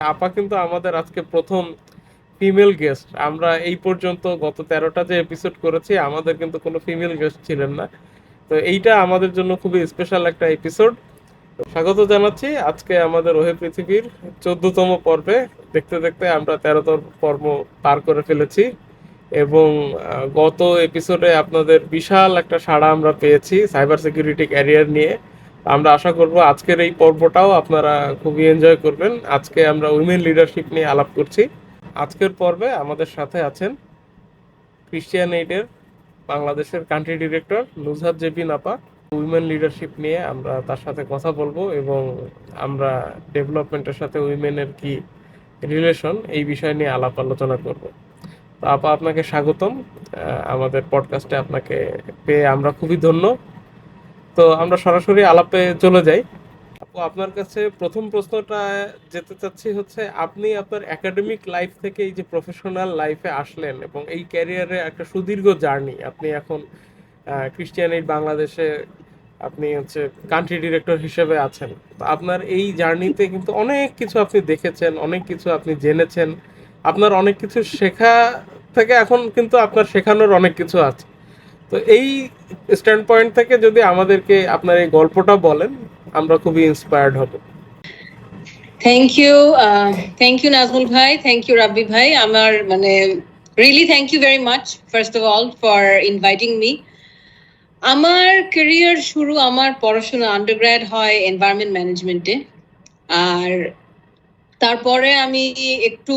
আপা কিন্তু আমাদের আজকে প্রথম ফিমেল গেস্ট আমরা এই পর্যন্ত গত তেরোটা যে এপিসোড করেছি, আমাদের কিন্তু কোনো ফিমেল গেস্ট ছিলেন না। তো এইটা আমাদের জন্য খুবই স্পেশাল একটা এপিসোড স্বাগত জানাচ্ছি আজকে আমাদের ওহে পৃথিবীর চোদ্দতম পর্বে। দেখতে দেখতে আমরা তেরোতম পর্ব পার করে ফেলেছি এবং গত এপিসোডে আপনাদের বিশাল একটা সাড়া আমরা পেয়েছি সাইবার সিকিউরিটি ক্যারিয়ার নিয়ে। আমরা আশা করব আজকের এই পর্বটাও আপনারা খুবই এনজয় করবেন। আজকে আমরা উইমেন লিডারশিপ নিয়ে আলাপ করছি। আজকের পর্বে আমাদের সাথে আছেন ক্রিশ্চিয়ান এইডের বাংলাদেশের কান্ট্রি ডিরেক্টর নুজহাত জেবিন আপা উইমেন লিডারশিপ নিয়ে আমরা তার সাথে কথা বলব এবং আমরা ডেভেলপমেন্টের সাথে উইমেনের কি রিলেশন এই বিষয় নিয়ে আলাপ আলোচনা করব। তো আপা, আপনাকে স্বাগতম। আমাদের পডকাস্টে আপনাকে পেয়ে আমরা খুবই ধন্য। তো আমরা সরাসরি আলাপে চলে যাই। আপু, আপনার কাছে প্রথম প্রশ্নটা যেতে চাচ্ছি হচ্ছে, আপনি আপনার একাডেমিক লাইফ থেকে এই যে প্রফেশনাল লাইফে আসলেন এবং এই ক্যারিয়ারে একটা সুদীর্ঘ জার্নি আপনি এখন ক্রিশ্চিয়ান এইড বাংলাদেশে আপনি হচ্ছে কান্ট্রি ডিরেক্টর হিসেবে আছেন। তো আপনার এই জার্নিতে কিন্তু অনেক কিছু আপনি দেখেছেন, অনেক কিছু আপনি জেনেছেন। আপনার অনেক কিছু শেখা থেকে এখন কিন্তু আপনার শেখানোর অনেক কিছু আছে। তো এই স্ট্যান্ড পয়েন্ট থেকে যদি আমাদেরকে আপনার এই গল্পটা বলেন, আমরা খুবই ইন্সপায়ার্ড হব। Thank you thank you Nazmul ভাই থ্যাংক ইউ রাব্বি ভাই। আমার মানে really thank you very much first of all for inviting me আমার ক্যারিয়ার শুরু, আমার পড়াশোনা আন্ডারগ্র্যাড হয় এনভায়রনমেন্ট ম্যানেজমেন্টে আর তারপরে আমি একটু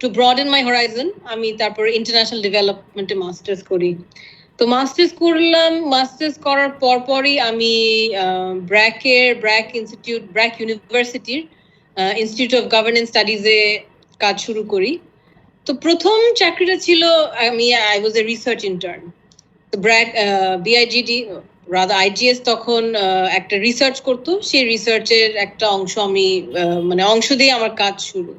টু ব্রডেন মাই হরাইজন আমি তারপরে ইন্টারন্যাশনাল ডেভেলপমেন্টে মাস্টার্স করি। তো মাস্টার্স করলাম মাস্টার্স করার পরপরই আমি ব্র্যাকের, ব্র্যাক ইনস্টিটিউট ব্র্যাক ইউনিভার্সিটির ইনস্টিটিউট অফ গভর্নেন্স স্টাডিজে কাজ শুরু করি। তো প্রথম চাকরিটা ছিল আমি I was a research intern তো ব্র্যাক বিআইজিডি রাদা আইজিএস তখন একটা রিসার্চ করতো। সেই রিসার্চের একটা অংশ আমি মানে অংশ দিয়ে আমার কাজ শুরু।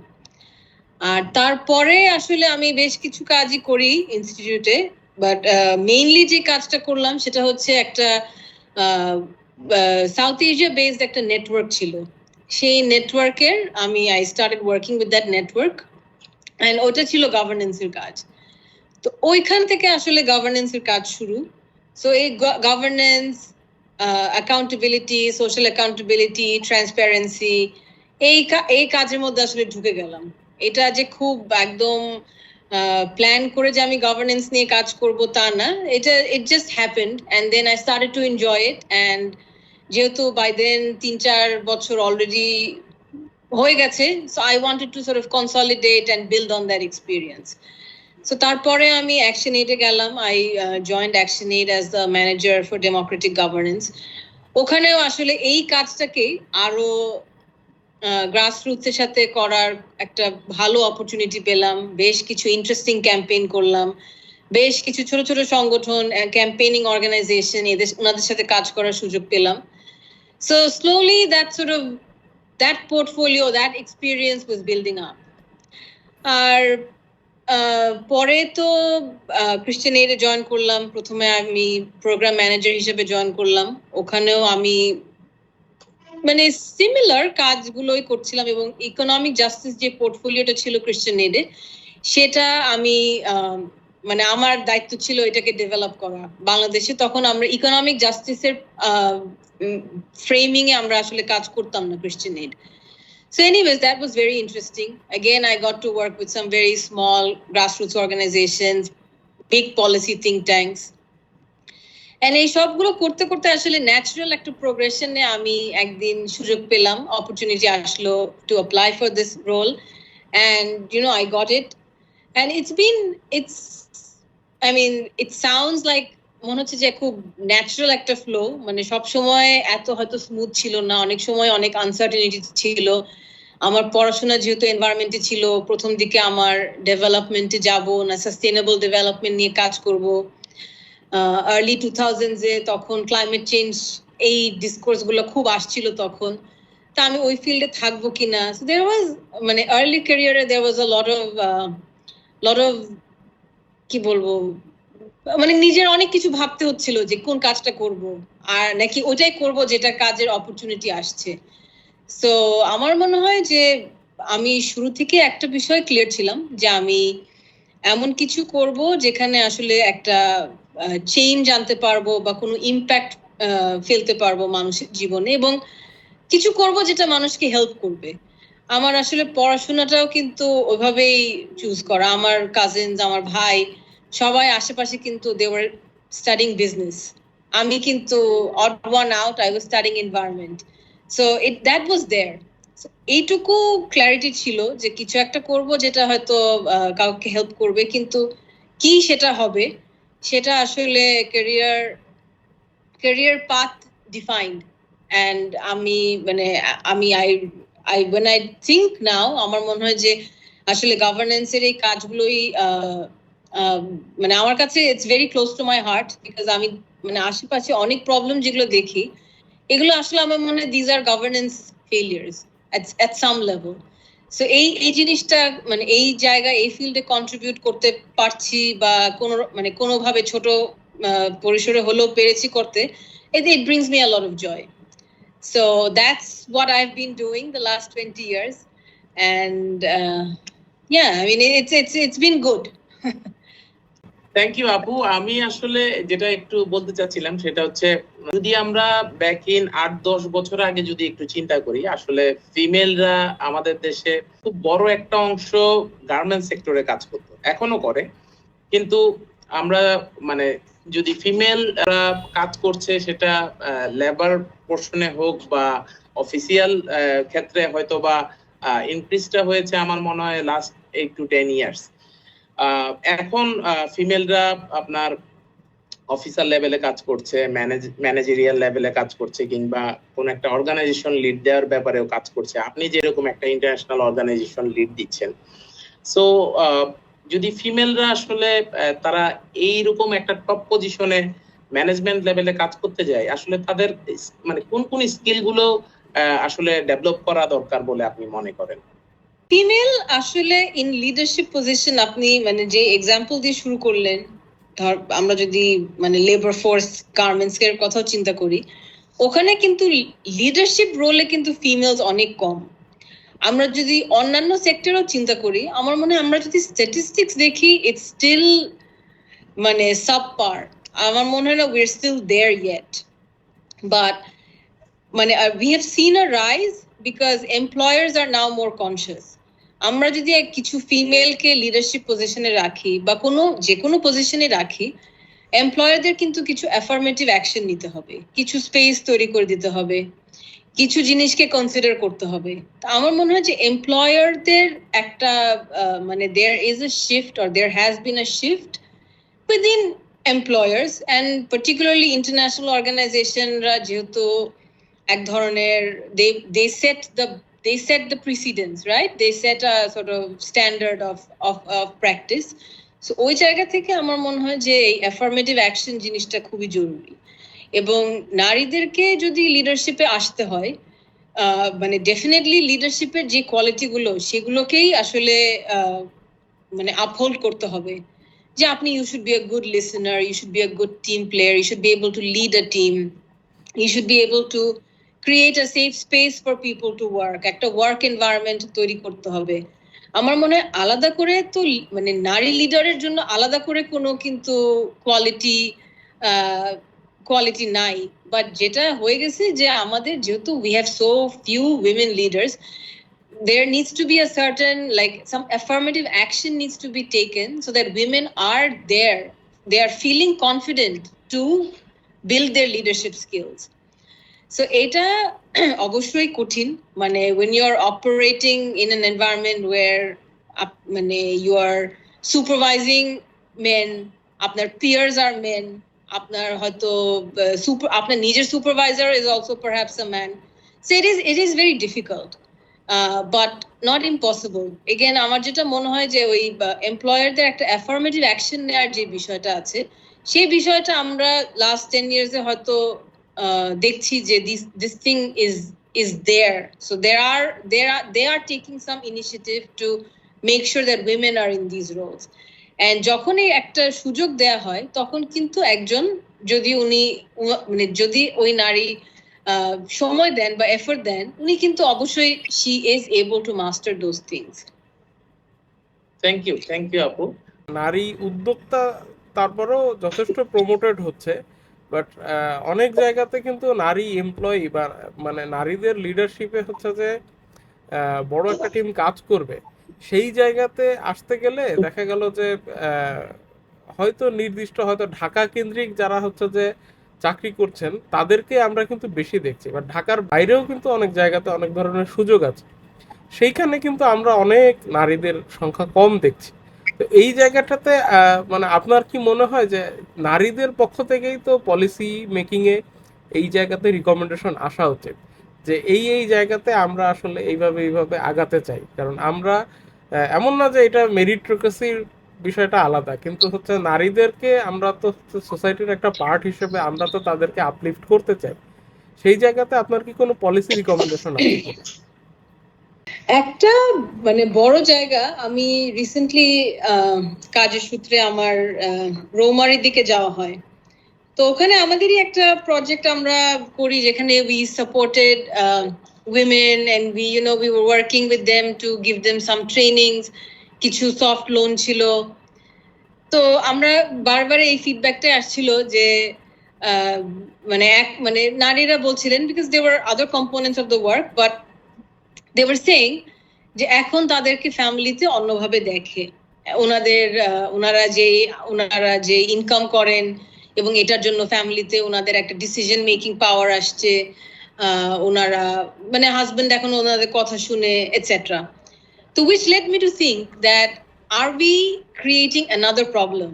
আর তারপরে আসলে আমি বেশ কিছু কাজই করি ইনস্টিটিউটে বাট মেইনলি যে কাজটা করলাম সেটা হচ্ছে একটা সাউথ এশিয়া বেসড একটা নেটওয়ার্ক ছিল। সেই নেটওয়ার্কের আমি I started working with that network and ওটা ছিল গভর্নেন্সের কাজ। তো ওইখান থেকে আসলে গভর্নেন্সের কাজ শুরু। সো এই governance accountability social accountability transparency এই এই কাজের মধ্যে আসলে ঢুকে গেলাম। এটা যে খুব একদম প্ল্যান করে যে আমি গভর্নেন্স নিয়ে কাজ করব তা না। এটা it just happened and then I started to enjoy it and যেহেতু বাই দেন তিন চার বছর অলরেডি হয়ে গেছে so I wanted to sort of consolidate and build on that experience so তারপরে আমি অ্যাকশন এইডে গেলাম। I joined ActionAid as the manager for democratic governance ওখানেও আসলে এই কাজটাকে আরও গ্রাসরুটসের সাথে করার একটা ভালো অপরচুনিটি পেলাম, বেশ কিছু ইন্টারেস্টিং ক্যাম্পেইন করলাম, বেশ কিছু ছোট ছোট সংগঠন ক্যাম্পেইনিং অর্গানাইজেশন এদের, ওনাদের সাথে কাজ করার সুযোগ পেলাম। So slowly that of that portfolio that experience was building up আর পরে তো ক্রিশ্চিয়ান এইডে জয়েন করলাম, প্রথমে আমি প্রোগ্রাম ম্যানেজার হিসেবে জয়েন করলাম, ওখানেও আমি মানে সিমিলার কাজগুলোই করছিলাম এবং ইকোনমিক জাস্টিস যে পোর্টফোলিওটা ছিল ক্রিশ্চিয়ান এডে সেটা আমি মানে আমার দায়িত্ব ছিল এটাকে ডেভেলপ করা বাংলাদেশে তখন আমরা ইকোনমিক জাস্টিসের ফ্রেমিং এ আমরা আসলে কাজ করতাম না Christian Aid So, anyways, that was very interesting. Again, I got to work with some very small grassroots organizations, big policy think tanks. এই সবগুলো করতে করতে আসলে ন্যাচারাল একটা প্রোগ্রেশনে আমি একদিন সুযোগ পেলাম অপরচুনিটি আসলো to apply for this role and you know I got it and it's been it's I mean it sounds like মনে হচ্ছে যে খুব ন্যাচারাল একটা ফ্লো মানে সব সময় এত হয়তো স্মুথ ছিল না, অনেক সময় অনেক আনসার্টেনিটি ছিল। আমার পড়াশোনা যেহেতু এনভায়রনমেন্টে ছিল, প্রথম দিকে আমার ডেভেলপমেন্টে যাব, না সাস্টেনেবল ডেভেলপমেন্ট নিয়ে কাজ করব। আর্লি টু থাউজেন্ডে তখন ক্লাইমেট চেঞ্জ এই ডিসকোর্সগুলো খুব আসছিল তখন। তা আমি ওই ফিল্ডে থাকব কিনা? দেয়ার ওয়াজ মানে আর্লি ক্যারিয়ারে there was a lot of lot of কি বলব? মানে নিজের অনেক কিছু ভাবতে হচ্ছিল যে কোন কাজটা করব, আর নাকি ওটাই করব যেটা কাজের অপরচুনিটি আসছে। সো আমার মনে হয় যে আমি শুরু থেকে একটা বিষয় ক্লিয়ার ছিলাম যে আমি এমন কিছু করব যেখানে আসলে একটা চেঞ্জ আনতে পারব বা কোনো ইম্প্যাক্ট ফেলতে পারব মানুষের জীবনে এবং কিছু করব যেটা মানুষকে হেল্প করবে। আমার আসলে পড়াশোনাটাও কিন্তু ওইভাবেই চুজ করা। আমার কাজিনস আমার ভাই, সবাই আশেপাশে কিন্তু দেওয়ার স্টাডিং বিজনেস আমি কিন্তু odd one out I was studying environment so it that was there এইটুকু ক্ল্যারিটি ছিল যে কিছু একটা করব যেটা হয়তো কাউকে হেল্প করবে, কিন্তু কি সেটা হবে সেটা আসলে career career path defined and আমি মানে আমি I I when I think now আমার মনে হয় যে আসলে গভর্নেন্সের এই কাজগুলোই মানে আমার কাছে it's very close to my heart because আমি মানে আশেপাশে অনেক প্রবলেম যেগুলো দেখি, এগুলো আসলে আমার মনে হয় these are governance failures at some level. So এই এই জিনিসটা মানে এই জায়গায় এই ফিল্ডে কন্ট্রিবিউট করতে পারছি বা কোনো মানে কোনোভাবে ছোট পরিসরে হলেও পেরেছি করতে it, it brings me a lot of joy so that's what i've been doing the last 20 years and uh, yeah i mean it's it's it's been good thank you আপু আমি আসলে যেটা একটু বলতে চাচ্ছিলাম সেটা হচ্ছে, যদি আমরা ব্যাক ইন আট, দশ বছর আগে যদি একটু চিন্তা করি, আসলে ফিমেলরা আমাদের দেশে খুব বড় একটা অংশ গার্মেন্টস সেক্টরে কাজ করতো, এখনও করে। কিন্তু আমরা মানে যদি ফিমেল কাজ করছে সেটা লেবার পোর্শনে হোক বা অফিসিয়াল ক্ষেত্রে হয়তো বা ইনক্রিজটা হয়েছে আমার মনে হয় last eight to ten years এখন ফিমেলরা আপনার অফিসার লেভেলে কাজ করছে ম্যানেজ ম্যানেজেরিয়াল লেভেলে কাজ করছে, কিংবা কোন একটা অর্গানাইজেশন লিড দেওয়ার ব্যাপারেও কাজ করছে। আপনি যেরকম একটা ইন্টারন্যাশনাল অর্গানাইজেশন লিড দিচ্ছেন। সো যদি ফিমেলরা আসলে তারা এইরকম একটা টপ পজিশনে ম্যানেজমেন্ট লেভেলে কাজ করতে যায়, আসলে তাদের মানে কোন কোন স্কিলগুলো আসলে ডেভেলপ করা দরকার বলে আপনি মনে করেন? ফিমেল আসলে ইন লিডারশিপ পজিশন আপনি মানে যে এক্সাম্পল দিয়ে শুরু করলেন, ধর আমরা যদি মানে লেবার ফোর্স গার্মেন্টস এর কথাও চিন্তা করি, ওখানে কিন্তু লিডারশিপ রোলে কিন্তু ফিমেলস অনেক কম। আমরা যদি অন্যান্য সেক্টরেও চিন্তা করি, আমার মনে হয় আমরা যদি স্ট্যাটিস্টিক্স দেখি ইটস স্টিল মানে সাব পার আমার মনে হয় না we are still there yet but মানে we have seen a rise because employers are now more conscious আমরা যদি কিছু ফিমেলকে লিডারশিপ পজিশনে রাখি বা কোনো, যে কোনো পজিশনে রাখি এমপ্লয়ারদের কিন্তু কিছু অ্যাফার্মেটিভ অ্যাকশন নিতে হবে। কিছু স্পেস তৈরি করে দিতে হবে। কিছু জিনিসকে কনসিডার করতে হবে। আমার মনে হয় যে এমপ্লয়ারদের একটা মানে there is a shift or there has been a shift within employers and particularly international অর্গানাইজেশনরা যেহেতু এক ধরনের they they set the they set the precedence, right? They set a sort of standard of of, of practice. So ওই জায়গা থেকে আমার মনে হয় যে এই অ্যাফার্মেটিভ অ্যাকশন জিনিসটা খুবই জরুরি এবং নারীদেরকে যদি লিডারশিপে আসতে হয় মানে ডেফিনেটলি লিডারশিপের যে কোয়ালিটিগুলো সেগুলোকেই আসলে মানে আপহোল্ড করতে হবে যে আপনি you should be a good listener you should be a good team player you should be able to lead a team you should be able to create a safe space for people to work একটা work environment তৈরি করতে হবে আমার মনে হয় আলাদা করে তো মানে নারী লিডারের জন্য আলাদা করে কোনো কিন্তু কোয়ালিটি কোয়ালিটি নাই বাট যেটা হয়ে গেছে যে আমাদের যেহেতু we have so few women leaders there needs to be a certain like some affirmative action needs to be taken so that women are there they are feeling confident to build their leadership skills so এটা অবশ্যই কঠিন। মানে when you are operating in an environment where মানে you are supervising men আপনার peers আর men আপনার হয়তো আপনার নিজের supervisor is also perhaps a man so it is it is very difficult but not impossible again আমার যেটা মনে হয় যে, ওই এমপ্লয়ারদের একটা অ্যাফার্মেটিভ অ্যাকশন নেওয়ার যে বিষয়টা আছে, সেই বিষয়টা আমরা লাস্ট টেন ইয়ার্সে হয়তো দেখছি যে this this thing is is there so there are there are they are taking some initiative to make sure that women are in this roles and যখনই একটা সুযোগ দেয়া হয় তখন কিন্তু একজন যদি উনি মানে যদি ওই নারী আহ, সময় দেন বা এফোর্ট দেন উনি কিন্তু অবশ্যই she is able to master those things thank you thank you আপু নারী উদ্যোক্তা তারপরেও যথেষ্ট প্রমোটেড হচ্ছে। বাট অনেক জায়গাতে কিন্তু নারী এমপ্লয়ি বা মানে নারীদের লিডারশিপে হচ্ছে যে বড় একটা টিম কাজ করবে। সেই জায়গাতে আসতে গেলে দেখা গেল যে হয়তো নির্দিষ্ট, হয়তো ঢাকা কেন্দ্রিক যারা হচ্ছে যে চাকরি করছেন, তাদেরকে আমরা কিন্তু বেশি দেখছি। বা ঢাকার বাইরেও কিন্তু অনেক জায়গাতে অনেক ধরনের সুযোগ আছে। সেইখানে কিন্তু আমরা অনেক নারীদের সংখ্যা কম দেখছি। এই জায়গাটাতে মানে আপনার কি মনে হয় যে নারীদের পক্ষ থেকেই তো পলিসি মেকিং এ এই জায়গাতে রিকমেন্ডেশন আসা উচিত? যে এই এই জায়গাতে আমরা আসলে এইভাবে এইভাবে আগাতে চাই। কারণ আমরা এমন না যে এটা মেরিটোক্রেসির বিষয়টা আলাদা, কিন্তু হচ্ছে নারীদেরকে আমরা তো সোসাইটির একটা পার্ট হিসেবে আমরা তো তাদেরকে আপলিফট করতে চাই। সেই জায়গাতে আপনার কি কোনো পলিসি রিকমেন্ডেশন আছে? একটা মানে বড় জায়গা, আমি রিসেন্টলি কাজের সূত্রে আমার রৌমারির দিকে যাওয়া হয়। তো ওখানে আমাদেরই একটা প্রজেক্ট আমরা করি, যেখানে we supported women and we you know we working with them to give them some trainings কিছু সফট লোন ছিল। তো আমরা বারবার এই ফিডব্যাকটা আসছিল যে মানে এক মানে নারীরা বলছিলেন because they were other components of the work but they were saying যে এখন তাদেরকে ফ্যামিলিতে অন্যভাবে দেখে। ওনাদের ওনারা যে ওনারা যে ইনকাম করেন এবং এটার জন্য ফ্যামিলিতে ওনাদের একটা ডিসিশন মেকিং পাওয়ার আসছে ওনারা মানে হাজবেন্ড এখন ওনাদের কথা শুনে এটসেট্রা তো which let me to think that are we creating another problem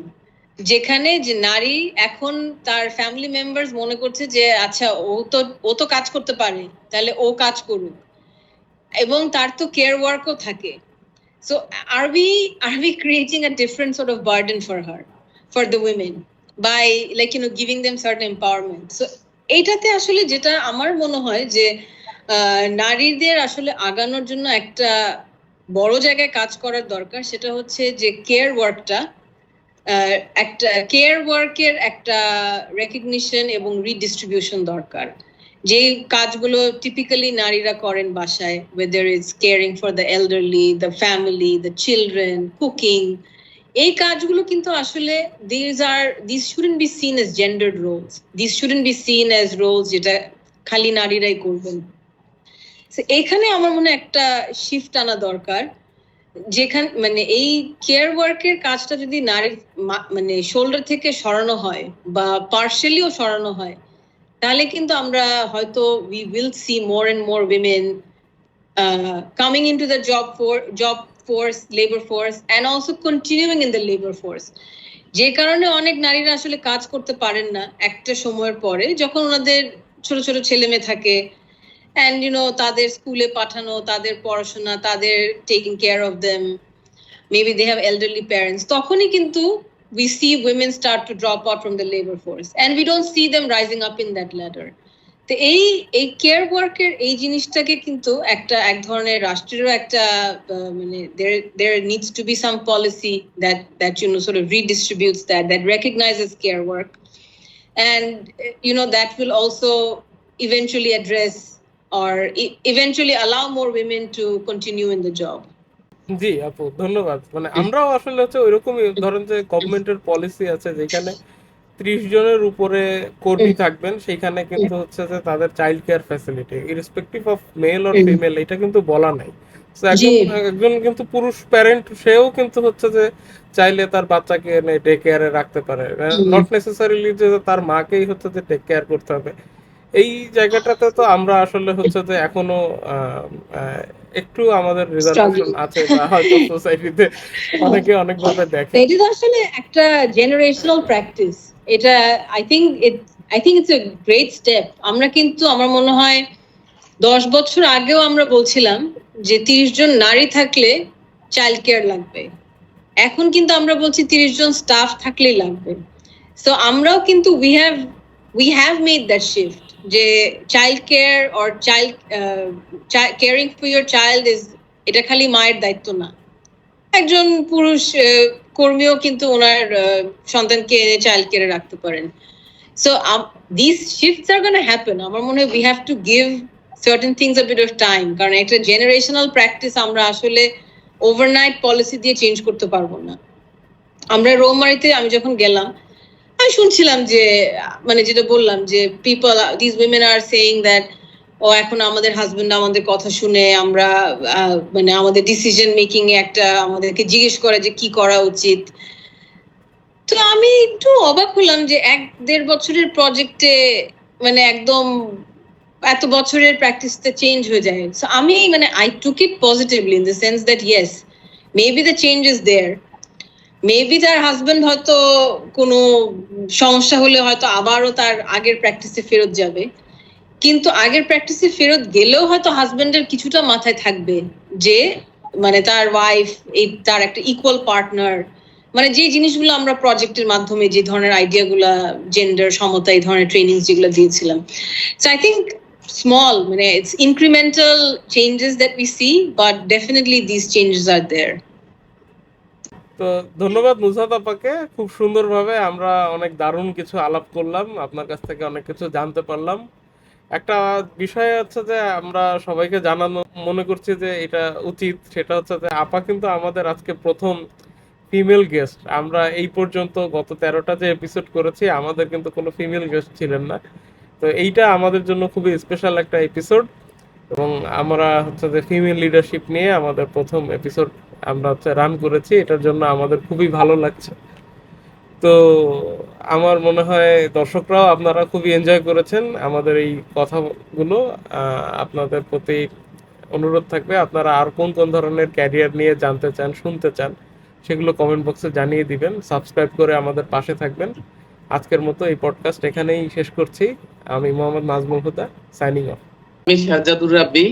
যেখানে যে নারী এখন তার ফ্যামিলি মেম্বার্স মনে করছে যে আচ্ছা ও তো ও তো কাজ করতে পারে, তাহলে ও কাজ করুক। এবং তার তো কেয়ার ওয়ার্কও থাকে। So are we are we creating a different sort of burden for her for the women by like you know giving them certain empowerment so এইটাতে আসলে যেটা আমার মনে হয় যে নারীদের আসলে আগানোর জন্য একটা বড় জায়গায় কাজ করার দরকার, সেটা হচ্ছে যে কেয়ার ওয়ার্কটা একটা কেয়ার ওয়ার্কের একটা রেকগনিশন এবং রিডিস্ট্রিবিউশন দরকার। যে কাজগুলো টিপিক্যালি নারীরা করেন বাসায় whether is caring for the elderly the family the children cooking এই কাজগুলো কিন্তু আসলে these are this shouldn't be seen as gendered roles this shouldn't be seen as roles যেটা খালি নারীরাই করবেন। এখানে আমার মনে একটা শিফট আনা দরকার। যেখানে মানে এই কেয়ার ওয়ার্কের কাজটা যদি নারীর মানে শোল্ডার থেকে সরানো হয় বা পার্শালিও সরানো হয় তাহলে কিন্তু আমরা হয়তো we will see more and more women coming into the job for job force labour force and also continuing in the labour force যে কারণে অনেক নারীরা আসলে কাজ করতে পারেন না একটা সময়ের পরে, যখন ওনাদের ছোট ছোট ছেলে মেয়ে থাকে অ্যান্ড ইউ নো তাদের স্কুলে পাঠানো, তাদের পড়াশোনা, তাদের taking care of them maybe they have elderly parents তখনই কিন্তু we see women start to drop out from the labor force and we don't see them rising up in that ladder তো এই এই কেয়ার ওয়ার্কের এই জিনিসটাকে কিন্তু একটা এক ধরনের রাষ্ট্রেরও একটা আহ, মানে there there needs to be some policy that that you know sort of redistributes that that recognizes care work and uh, you know that will also eventually address or e- eventually allow more women to continue in the job জি আপু ধন্যবাদ। মানে আমরাও আসলে হচ্ছে ওইরকমই ধরেন যে গভর্নমেন্টের পলিসি আছে যেখানে ত্রিশ জনের উপরে কর্মী থাকবেন সেখানে কিন্তু হচ্ছে যে তাদের child care facility irrespective of male or. Female এটা কিন্তু বলা নাই। একজন কিন্তু পুরুষ প্যারেন্ট সেও কিন্তু হচ্ছে যে চাইলে তার বাচ্চাকে ডে কেয়ারে রাখতে পারে। নট নেসেসারিলি যে তার মাকেই হচ্ছে যে টেক কেয়ার করতে হবে। এই জায়গাটাতে তো আমরা আসলে হচ্ছে যে এখনও একটু আমাদের রিজার্ভেশন আছে বা হয়তো সোসাইটিতে অনেকে অনেকভাবে দেখে। এটা তো আসলে একটা জেনারেশনাল প্র্যাকটিস এটা I think it I think it's a great step আমরা কিন্তু আমার মনে হয় দশ বছর আগেও আমরা বলছিলাম যে তিরিশ জন নারী থাকলে চাইল্ড কেয়ার লাগবে। এখন কিন্তু আমরা বলছি তিরিশ জন স্টাফ থাকলেই লাগবে। সো আমরাও কিন্তু we have we have made that shift যে child care or child caring for your child is এটা খালি মায়ের দায়িত্ব না একজন পুরুষ কর্মীও কিন্তু ওনার সন্তানকে চাইল্ড কেয়ারে রাখতে পারেন সো um, these আর to happen. আমার মনে হয় we have to give certain things bit of time. কারণ একটা জেনারেশনাল প্র্যাকটিস আমরা আসলে ওভারনাইট পলিসি দিয়ে চেঞ্জ করতে পারব না আমরা রোমারিতে আমি যখন গেলাম আমি শুনছিলাম যে মানে যেটা বললাম যে people this women are saying that ও এখন আমাদের হাজবেন্ড আমাদের কথা শুনে আমরা মানে আমাদের ডিসিশন মেকিং এ একটা আমাদেরকে জিজ্ঞেস করে যে কি করা উচিত। তো আমি একটু অবাক হলাম যে এক দেড় বছরের প্রজেক্টে মানে একদম এত বছরের প্র্যাকটিসটা চেঞ্জ হয়ে যায়। সো আমি মানে I took it positively in the sense that yes maybe the change is there maybe তার হাজবেন্ড হয়তো কোনো সমস্যা হলে হয়তো আবারও তার আগের প্র্যাকটিসে ফেরত যাবে। কিন্তু আগের প্র্যাকটিসে ফেরত গেলেও হয়তো হাজবেন্ডের কিছুটা মাথায় থাকবে যে মানে তার ওয়াইফ এই তার একটা ইকুয়াল পার্টনার মানে যে জিনিসগুলো আমরা প্রজেক্টের মাধ্যমে যে ধরনের আইডিয়াগুলা জেন্ডার সমতা, এই ধরনের ট্রেনিং যেগুলো দিয়েছিলাম। সো আই থিঙ্ক স্মল মানে it's incremental changes that we see but definitely this changes are there তো ধন্যবাদ মুসাদ আপাকে। খুব সুন্দরভাবে আমরা অনেক দারুণ কিছু আলাপ করলাম, আপনার কাছ থেকে অনেক কিছু জানতে পারলাম। একটা বিষয় হচ্ছে যে আমরা সবাইকে জানানো, মনে করছি যে এটা উচিত, সেটা হচ্ছে যে আপা কিন্তু আমাদের আজকে প্রথম ফিমেল গেস্ট আমরা এই পর্যন্ত গত তেরোটা যে এপিসোড করেছি, আমাদের কিন্তু কোনো ফিমেল গেস্ট ছিলেন না। তো এইটা আমাদের জন্য খুবই স্পেশাল একটা এপিসোড এবং আমরা হচ্ছে যে ফিমেল লিডারশিপ নিয়ে আমাদের প্রথম এপিসোড আমরা হচ্ছে রান করেছি। এটার জন্য আমাদের খুবই ভালো লাগছে। তো আমার মনে হয় দর্শকরাও আপনারা খুবই এনজয় করেছেন আমাদের এই কথাগুলো। আপনাদের প্রতি অনুরোধ থাকবে, আপনারা আর কোন কোন ধরনের ক্যারিয়ার নিয়ে জানতে চান, শুনতে চান, সেগুলো কমেন্ট বক্সে জানিয়ে দিবেন। সাবস্ক্রাইব করে আমাদের পাশে থাকবেন। আজকের মতো এই পডকাস্ট এখানেই শেষ করছি। আমি মোহাম্মদ নাজমুল হুদা সাইনিং অফ আমি শাহজাদুর রাব্বি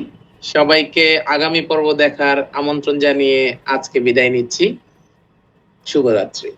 সবাইকে আগামী পর্ব দেখার আমন্ত্রণ জানিয়ে আজকে বিদায় নিচ্ছি। শুভরাত্রি।